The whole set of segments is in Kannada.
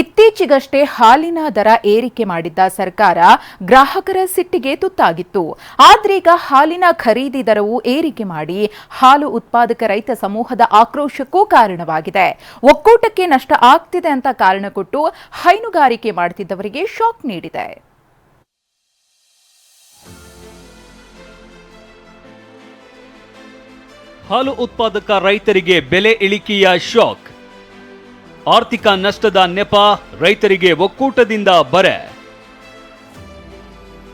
ಇತ್ತೀಚೆಗಷ್ಟೇ ಹಾಲಿನ ದರ ಏರಿಕೆ ಮಾಡಿದ್ದ ಸರ್ಕಾರ ಗ್ರಾಹಕರ ಸಿಟ್ಟಿಗೆ ತುತ್ತಾಗಿತ್ತು. ಆದ್ರೀಗ ಹಾಲಿನ ಖರೀದಿ ದರವು ಏರಿಕೆ ಮಾಡಿ ಹಾಲು ಉತ್ಪಾದಕ ರೈತ ಸಮೂಹದ ಆಕ್ರೋಶಕ್ಕೂ ಕಾರಣವಾಗಿದೆ. ಒಕ್ಕೂಟಕ್ಕೆ ನಷ್ಟ ಆಗ್ತಿದೆ ಅಂತ ಕಾರಣ ಕೊಟ್ಟು ಹೈನುಗಾರಿಕೆ ಮಾಡುತ್ತಿದ್ದವರಿಗೆ ಶಾಕ್ ನೀಡಿದೆ. ಹಾಲು ಉತ್ಪಾದಕ ರೈತರಿಗೆ ಬೆಲೆ ಇಳಿಕೆಯ ಶಾಕ್. ಆರ್ಥಿಕ ನಷ್ಟದ ನೆಪ ರೈತರಿಗೆ ಒಕ್ಕೂಟದಿಂದ ಬರೆ.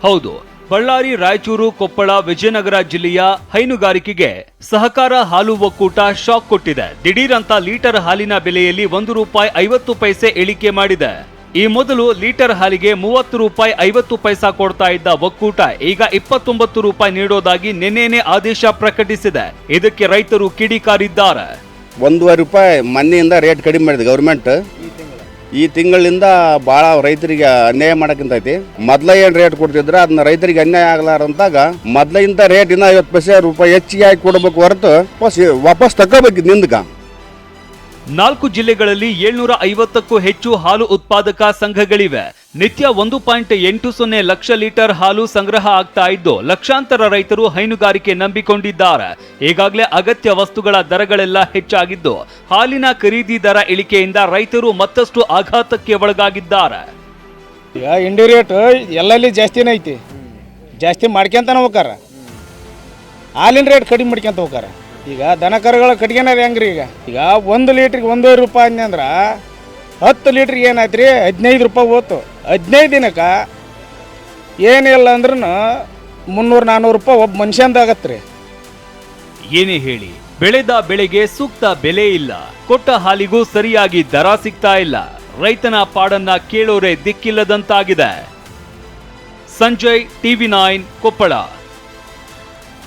ಹೌದು, ಬಳ್ಳಾರಿ, ರಾಯಚೂರು, ಕೊಪ್ಪಳ, ವಿಜಯನಗರ ಜಿಲ್ಲೆಯ ಹೈನುಗಾರಿಕೆಗೆ ಸಹಕಾರ ಹಾಲು ಒಕ್ಕೂಟ ಶಾಕ್ ಕೊಟ್ಟಿದೆ. ದಿಢೀರಂತ ಲೀಟರ್ ಹಾಲಿನ ಬೆಲೆಯಲ್ಲಿ ಒಂದು ರೂಪಾಯಿ ಐವತ್ತು ಪೈಸೆ ಇಳಿಕೆ ಮಾಡಿದೆ. ಈ ಮೊದಲು ಲೀಟರ್ ಹಾಲಿಗೆ ಮೂವತ್ತು ರೂಪಾಯಿ ಐವತ್ತು ಪೈಸಾ ಕೊಡ್ತಾ ಇದ್ದ ಒಕ್ಕೂಟ ಈಗ ಇಪ್ಪತ್ತೊಂಬತ್ತು ರೂಪಾಯಿ ನೀಡೋದಾಗಿ ನಿನ್ನೆನೆ ಆದೇಶ ಪ್ರಕಟಿಸಿದೆ. ಇದಕ್ಕೆ ರೈತರು ಕಿಡಿಕಾರಿದ್ದಾರೆ. ಒಂದೂವರೆ ರೂಪಾಯಿ ಮೊನ್ನೆಯಿಂದ ರೇಟ್ ಕಡಿಮೆ ಮಾಡಿದೆ ಗೌರ್ಮೆಂಟ್ ಈ ತಿಂಗಳಿಂದ ಭಾಳ ರೈತರಿಗೆ ಅನ್ಯಾಯ ಮಾಡಕ್ಕಿಂತೈತಿ ಮೊದ್ಲ ಏನು ರೇಟ್ ಕೊಡ್ತಿದ್ರೆ ಅದನ್ನ ರೈತರಿಗೆ ಅನ್ಯಾಯ ಆಗಲಾರಂತಾಗ ಮೊದ್ಲಿಂದ ರೇಟ್ ಇನ್ನ ಐವತ್ತು ಪೈಸೆ ರೂಪಾಯಿ ಹೆಚ್ಚಿಗೆ ಹಾಕಿ ಕೊಡಬೇಕು ಹೊರತು ವಾಪಸ್ ತಗೋಬೇಕಿದ್ ನಿಂದ್ಗ. ನಾಲ್ಕು ಜಿಲ್ಲೆಗಳಲ್ಲಿ ಏಳ್ನೂರ ಐವತ್ತಕ್ಕೂ ಹೆಚ್ಚು ಹಾಲು ಉತ್ಪಾದಕ ಸಂಘಗಳಿವೆ. ನಿತ್ಯ ಒಂದು ಪಾಯಿಂಟ್ ಎಂಟು ಸೊನ್ನೆ ಲಕ್ಷ ಲೀಟರ್ ಹಾಲು ಸಂಗ್ರಹ ಆಗ್ತಾ ಇದ್ದು, ಲಕ್ಷಾಂತರ ರೈತರು ಹೈನುಗಾರಿಕೆ ನಂಬಿಕೊಂಡಿದ್ದಾರೆ. ಈಗಾಗಲೇ ಅಗತ್ಯ ವಸ್ತುಗಳ ದರಗಳೆಲ್ಲ ಹೆಚ್ಚಾಗಿದ್ದು, ಹಾಲಿನ ಖರೀದಿ ದರ ಇಳಿಕೆಯಿಂದ ರೈತರು ಮತ್ತಷ್ಟು ಆಘಾತಕ್ಕೆ ಒಳಗಾಗಿದ್ದಾರೆ. ಇಂಡಿ ರೇಟ್, ಎಲ್ಲಲ್ಲಿ ಜಾಸ್ತಿನೇ ಐತಿ. ಜಾಸ್ತಿ ಮಾಡ್ಕೊಂತಾನೆ ಹೋಗಾರ ಹಾಲಿನ ರೇಟ್ ಕಡಿಮೆ ಮಾಡ್ಕೊಂತ ಹೋಗಾರ ಈಗ ದನ ಕರುಗಳ ಕಟ್ಗೆನದ ಹೆಂಗ್ರಿ ಈಗ. ಈಗ ಒಂದು ಲೀಟ್ರಿಗೆ ಒಂದೂವರೆ ರೂಪಾಯಿ ಅಂದ್ರೆ ಹತ್ತು ಲೀಟ್ರಿಗೆ ಏನಾಯ್ತು ರೀ ಹದಿನೈದು ರೂಪಾಯಿ ಹೋತು. ಹದಿನೈದು ದಿನಕ್ಕೆ ಏನಿಲ್ಲ ಅಂದ್ರೂ ಮುನ್ನೂರು ನಾನ್ನೂರು ರೂಪಾಯಿ ಒಬ್ಬ ಮನುಷ್ಯಂದಾಗತ್ತೆ ರೀ ಏನೇ ಹೇಳಿ, ಬೆಳೆದ ಬೆಳೆಗೆ ಸೂಕ್ತ ಬೆಲೆ ಇಲ್ಲ. ಕೊಟ್ಟ ಹಾಲಿಗೂ ಸರಿಯಾಗಿ ದರ ಸಿಗ್ತಾ ಇಲ್ಲ. ರೈತನ ಪಾಡನ್ನ ಕೇಳೋರೆ ದಿಕ್ಕಿಲ್ಲದಂತಾಗಿದೆ. Sanjay, TV nine Koppal.